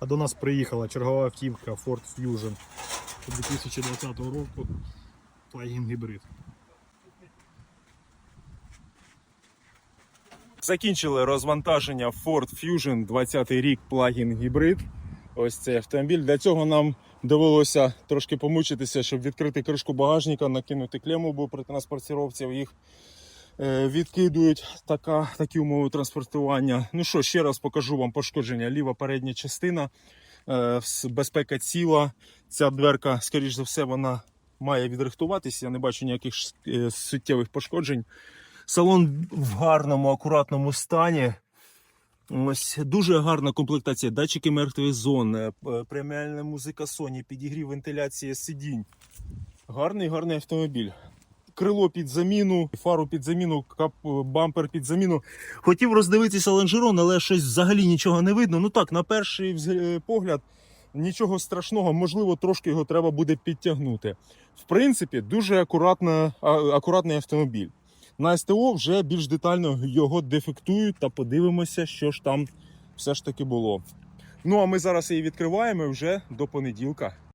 А до нас приїхала чергова автівка Ford Fusion 2020 року. Plug-in гібрид. Закінчили розвантаження Ford Fusion 20 рік плагін гібрид. Ось цей автомобіль. Для цього нам довелося трошки помучитися, щоб відкрити кришку багажника, накинути клему, бо при транспортировці їх відкидують така, такі умови транспортування. Ну що, ще раз покажу вам пошкодження. Ліва передня частина, е, безпека ціла. Ця дверка, скоріш за все, вона має відрихтуватися. Я не бачу ніяких е, суттєвих пошкоджень. Салон в гарному, акуратному стані. Ось дуже гарна комплектація. Датчики мертвої зони, преміальна музика Sony, підігрів вентиляції сидінь. Гарний, гарний автомобіль. Крило під заміну, фару під заміну, кап, бампер під заміну. Хотів роздивитися лонжерон, але щось взагалі нічого не видно. Ну так, на перший погляд, нічого страшного, можливо, трошки його треба буде підтягнути. В принципі, дуже акуратна, акуратний автомобіль. На СТО вже більш детально його дефектують та подивимося, що ж там все ж таки було. Ну а ми зараз її відкриваємо вже до понеділка.